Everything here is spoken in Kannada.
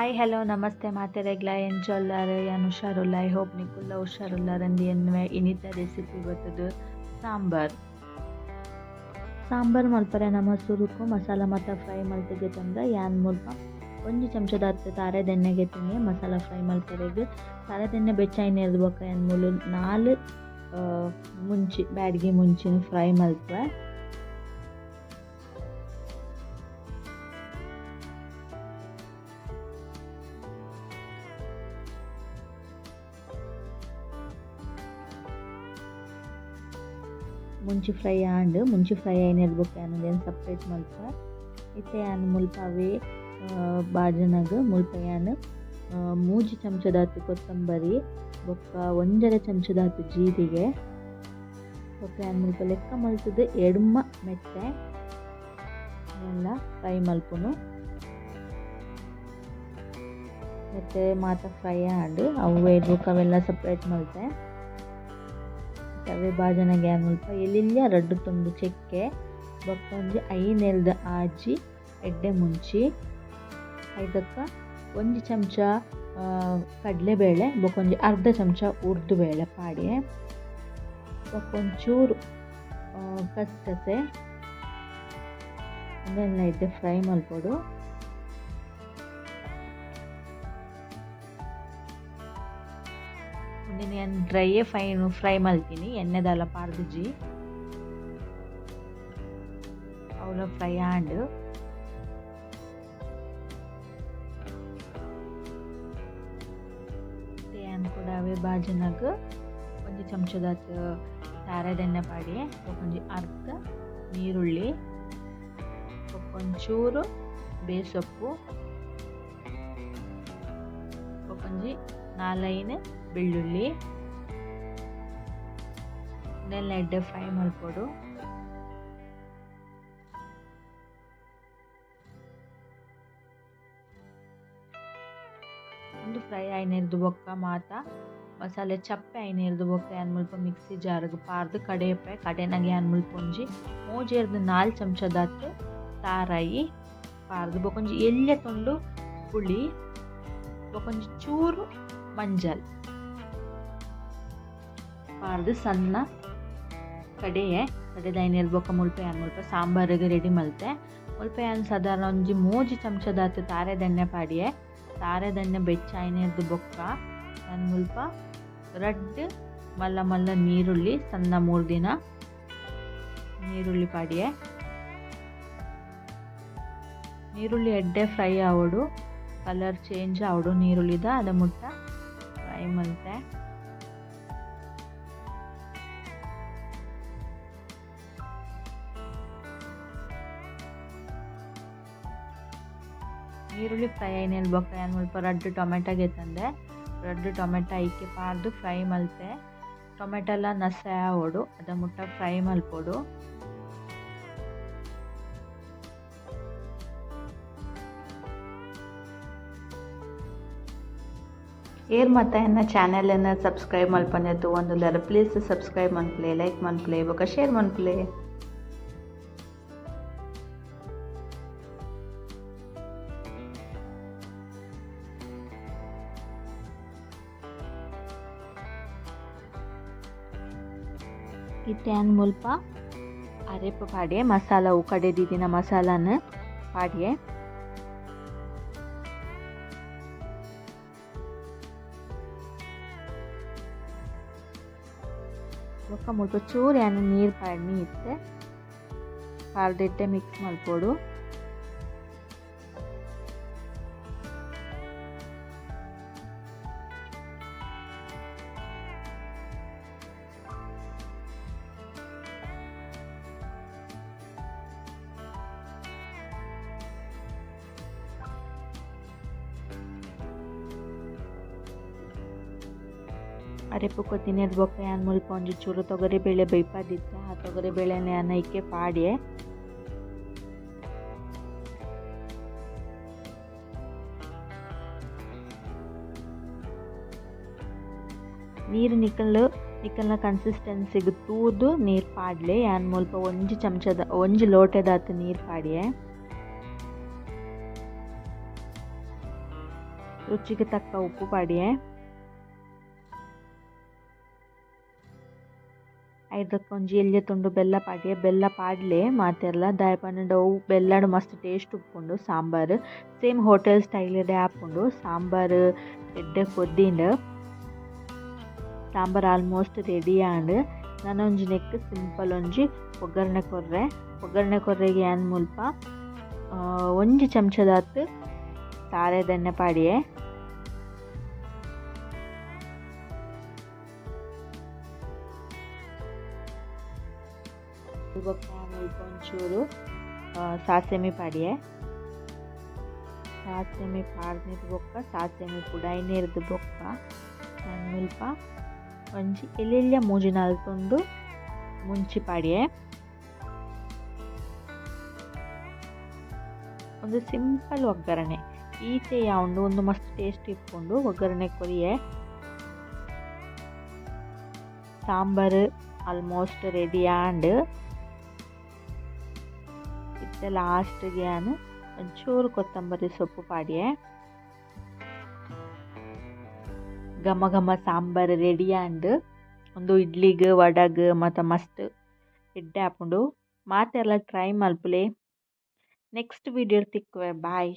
ಹಾಯ್ ಹಲೋ ನಮಸ್ತೆ ಮಾತೆರೆಗ್ಲ ಎಂಚೊಲ್ಲಾರು ಏನು ಹುಷಾರುಲ್ಲ ಐ ಹೋಪ್ ನಿಕುಲ್ಲ ಹುಷಾರುಲ್ಲಾರಂದು ಎನ್ನುವೆ ಇನಿತ ರೆಸಿಪಿ ಗೊತ್ತದು ಸಾಂಬಾರ್. ಸಾಂಬಾರ್ ಮಲ್ಪರೆ ನಮ್ಮ ಸುರುಕು, ಮಸಾಲ ಮತ್ತು ಫ್ರೈ ಮಲ್ತಿಗೆ ತಂದ ಯಾನ್ ಮುಲ್ಪ. ಒಂದು ಚಮಚದ ಹತ್ತು ತಾರೆದೆಣ್ಣೆಗೆ ತಿನ್ನಿ, ಮಸಾಲ ಫ್ರೈ ಮಲ್ಪರೆಗ್. ತಾರೆದೆಣ್ಣೆ ಬೆಚ್ಚಾಯಿನ ಎರ್ದು ಏನು ಮೂಲು ನಾಲ್ ಮುಂಚಿ, ಬ್ಯಾಡ್ಗೆ ಮುಂಚಿನ ಫ್ರೈ ಮಲ್ಪೆ ಮುಂಚಿ ಫ್ರೈ ಆಂಡ್ ಮುಂಚಿ ಫ್ರೈ ಆಯ್ನ ಇರ್ಬೇಕು ಏನು ಸಪ್ರೇಟ್ ಮಲ್ಪ. ಇತ್ತೆ ಆ್ಯನ್ ಮುಲ್ಪ ಅವೆ ಬಾಜನಗ ಮುಲ್ಪ ಯಾನ್ ಮೂಜಿ ಚಮಚದ ಹತ್ತು ಕೊತ್ತಂಬರಿ, ಬೊಕ್ಕ ಒಂದರ ಚಮಚದ ಹತ್ತು ಜೀರಿಗೆ. ಬೊಕ್ಕ ಯಾನ್ ಮುಲ್ಪ ಲೆಕ್ಕ ಮಲ್ತದ ಎಡ್ಮ ಮೆತ್ತೆ, ಎಲ್ಲ ಫ್ರೈ ಮಲ್ಪುನು. ಮತ್ತೆ ಮಾತ ಫ್ರೈ ಆಂಡ್ ಅವು ಇರ್ಬೇಕು, ಅವೆಲ್ಲ ಸಪ್ರೇಟ್ ಮಲ್ತೆ. ತವೆ ಬಾಜನ ಗ್ಯಾನ್ ಮುಲ್ಪ ಎಲ್ಲಿಲ್ಲ ರಡ್ಡು ತುಂಡು ಚೆಕ್ಕೆ ಐ ಐನೆಲ್ದ ಆಜಿ ಎಡ್ಡೆ ಮುಂಚಿ, ಐದಕ್ಕ ಒಂಜಿ ಚಮಚ ಕಡಲೆಬೇಳೆ ಬೊಕೊಂಜಿ ಅರ್ಧ ಚಮಚ ಉರ್ದು ಬೇಳೆ ಪಾಡಿ ಬೊಕ್ಕೊಂಚೂರು ಕಸಕಸೆ ಅದೆಲ್ಲ ಇದ್ದೆ ಫ್ರೈ ಮಲ್ಪೊಡು. ಒಂದಿನ ಏನು ಡ್ರೈಯೇ ಫೈನ್ ಫ್ರೈ ಮಾಡ್ತೀನಿ. ಎಣ್ಣೆದಲ್ಲ ಪಾರ್ದಿಜ್ಜಿ ಅವಳ ಫ್ರೈ ಆಂಡ್ ಏನು ಕೂಡ ಅವೇ ಬಾಜನಾಗ ಒಂದು ಚಮಚದ ಎಣ್ಣೆ ಪಾಡಿ ಒಂದು ಅರ್ಧ ನೀರುಳ್ಳಿ ಒಂಚೂರು ಬೇಸೊಪ್ಪು ಒಂಜಿ ನಾಲೈನು ಬೆಳ್ಳುಳ್ಳಿ ಇದನ್ನೆಲ್ಲ ಎಡ್ಡೆ ಫ್ರೈ ಮಲ್ಪೊಡು ಒಂದು ಫ್ರೈ ಆಯ್ನಿರ್ದು ಬೊಕ್ಕ ಮಾತ. ಮಸಾಲೆ ಚಪ್ಪೆ ಆಯ್ನಿರ್ದು ಬೊಕ್ಕ ಏನು ಮುಲ್ಪ ಮಿಕ್ಸಿ ಜಾರ್ಗೆ ಪಾರ್ದು ಕಡೆಯಪ್ಪೆ ಕಡೆನಾಗೆ ಏನು ಮುಲ್ಪ ಒಂಜಿ ನಾಲ್ಕು ನಾಲ್ ಚಮಚದಾತ್ ತಾರಾಯಿ. ಪಾರ್ದು ಬೊಕೊಂಜಿ ಎಲ್ಲೆ ತೊಂಡು ಹುಳಿ ಬೊಕೊಂಜಿ ಚೂರು ಮಂಜಲ್. ಪಾರ್ದು ಸಣ್ಣ ಕಡೆಯೆ ಕಡೆದ ಎಲ್ಬೋಕ ಮುಲ್ಪೆ ಯಾನ್ ಮುಲ್ಪ ಸಾಂಬಾರಿಗೆ ರೆಡಿ ಮಲ್ತೆ. ಮುಲ್ಪೆ ಯಾನ್ ಸಾಧಾರಣ ಒಂಜಿ ಮೂಜಿ ಚಮಚದಾತು ತಾರೆ ದಣ್ಣೆ ಪಾಡಿಯೆ. ತಾರೆದೆಣ್ಣೆ ಬೆಚ್ಚ ಐನೇರ್ದು ಬೊಕ್ಕ. ಯಾನ್ ಮುಲ್ಪ ರಡ್ಡ್ ಮಲ್ಲ ಮಲ್ಲ ನೀರುಳ್ಳಿ, ಸಣ್ಣ ಮೂರು ದಿನ ನೀರುಳ್ಳಿ ಪಾಡಿಯೆ. ನೀರುಳ್ಳಿ ಎಡ್ಡೆ ಫ್ರೈ ಆವಡು, ಕಲರ್ ಚೇಂಜ್ ಆವಡು ನೀರುಳ್ಳಿದ, ಅದ ಮುಟ್ಟ ಫ್ರೈ ಮಲ್ತೆ. ಈರುಳ್ಳಿ ಫ್ರೈ ಐನೇಲ್ ಫ್ರೈ ಏನು ಮಲ್ಪ ರಡ್ಡು ಟೊಮೆಟೊಗೆ ತಂದೆ. ರಡ್ಡು ಟೊಮೆಟೊ ಇಕ್ಕಿ ಪಾರ್ದು ಫ್ರೈ ಮಲ್ತೆ. ಟೊಮೆಟೊ ಎಲ್ಲ ನಸಾಯ ಓಡು ಅದ ಮುಟ್ಟ ಫ್ರೈ ಮಲ್ಪೋಡು. ಏರ್ ಮತ್ತೆ ಎನ್ನ ಚಾನೆಲನ್ನು ಸಬ್ಸ್ಕ್ರೈಬ್ ಮಲ್ಪನೆತ್ತು ಒಂದು ಪ್ಲೀಸ್ ಸಬ್ಸ್ಕ್ರೈಬ್ ಮನ್ಪ್ಲೆ ಲೈಕ್ ಮನ್ಪ್ಲೆ ಬೊಕ ಶೇರ್ ಮನ್ಪ್ಲೆ. ಇತ್ತೆ ಮುಲ್ಪ. ಅರೆಪ ಪಾಡ್ಯೆ, ಮಸಾಲ ಕಡೆದಿದ್ದಿನ ಮಸಾಲಾನ. ಪಾಡ್ಯೆ. ಬೊಕ್ಕ ಮುಲ್ಪ ಚೂರು ಏನು ನೀರು ಪಾಡ್ನಿ ಇತ್ತೆ ಪಾಡ್ದಿಟ್ಟೆ ಮಿಕ್ಸ್ ಮಲ್ಪೋಡು ಅರೆಪು ತಿನ್ನೋದು ಬೊಕ್ಕ ಯಾನ್ ಮುಲ್ಪ ಒಂಜಿ ಚೂರು ತೊಗರಿ ಬೇಳೆ ಬೈಪಾದಿತ್ತೆ, ಆ ತೊಗರಿ ಬೇಳೆ ಯಾನ ಇಕ್ಕೆ ಪಾಡ್ಯೆ. ನೀರು ನಿಕ್ಕಲು ನಿಕ್ಕಲ್ನ ಕನ್ಸಿಸ್ಟೆನ್ಸಿಗೆ ತೂದು ನೀರು ಪಾಡ್ಲೆ ಯಾನ್ ಮುಲ್ಪ ಒಂಜಿ ಚಮಚದ, ಒಂಜಿ ಲೋಟದಾತು ನೀರು ಪಾಡಿಯೆ. ರುಚಿಗೆ ತಕ್ಕ ಉಪ್ಪು ಪಾಡಿಯೆ. ಐದಕ್ಕೆ ಒಂಜಿ ಎಲ್ಯ ತುಂಡು, ಬೆಲ್ಲ ಪಾಡ್ಯೆ ಬೆಲ್ಲ ಪಾಡ್ಲೆ ಮಾತೆರ್ಲ ದಾಯೆ ಪಂಡ ಅವು ಬೆಲ್ಲಡ್ ಮಸ್ತ್ ಟೇಸ್ಟ್ ಉಪ್ಪುಂಡು ಸಾಂಬಾರ್. ಸೇಮ್ ಹೋಟೆಲ್ ಸ್ಟೈಲಡೆ ಆಪುಂಡು ಸಾಂಬಾರ್, ಎಡ್ಡೆ ಕೊದ್ದಿಂಡು ಸಾಂಬಾರ್ ಆಲ್ಮೋಸ್ಟ್ ರೆಡಿ ಆಂಡ್ ನಾನು ಒಂಜಿ ನೆಕ್ ಸಿಂಪಲ್ ಒಂಜಿ ಒಗ್ಗರಣೆ ಕೊರ್ರೆ. ಒಗ್ಗರಣೆ ಕೊರ್ರೆಗೆ ಏನು ಮುಲ್ಪ ಒಂಜಿ ಚಮಚದಾತ್ ಸಾರೆದೆಣ್ಣೆ ಪಾಡಿಯೆ. ಬೊಕ್ಕ ಮುಲ್ಪ ಒಂಚೂರು ಸಾಸೆಮಿ ಪಾಡಿಯೆ. ಸಾಸೆಮಿ ಪಾಡ್ದಿದ್ ಬೊಕ್ಕ ಸಾಸೆಮಿ ಪುಡಾಯಿನೇರ್ದ್ ಬೊಕ್ಕ. ನಾನು ಮುಲ್ಪ ಒಂಜಿ ಎಲೆಲ್ಯ ಮೂಜಿ ನಲ್ತೊಂಡು ಮುಂಚಿ ಪಾಡಿಯೆ. ಒಂದು ಸಿಂಪಲ್ ಒಗ್ಗರಣೆ. ಈಚೆ ಯಾವುದು ಒಂದು ಮಸ್ತ್ ಟೇಸ್ಟ್ ಇಟ್ಕೊಂಡು ಒಗ್ಗರಣೆ ಕೊರಿಯೆ. ಸಾಂಬಾರು ಆಲ್ಮೋಸ್ಟ್ ರೆಡಿ ಆಂಡ್ ಇತ್ತೆ ಲಾಸ್ಟ್ಗೆ ನಾನು ಒಂಚೂರು ಕೊತ್ತಂಬರಿ ಸೊಪ್ಪು ಪಾಡಿಯೆ. ಘಮ ಘಮ ಸಾಂಬಾರು ರೆಡಿ ಆಂಡ್ ಒಂದು ಇಡ್ಲಿಗೆ, ವಡಗ್, ಮತ್ತು ಮಸ್ತ್ ಎಡ್ಡೆ ಆಪುಂಡು ಮಾತೆಲ್ಲ ಟ್ರೈ ಮಲ್ಪಲೆ ನೆಕ್ಸ್ಟ್ ವಿಡಿಯೋ ತಿಕ್ಕುವೆ. ಬಾಯ್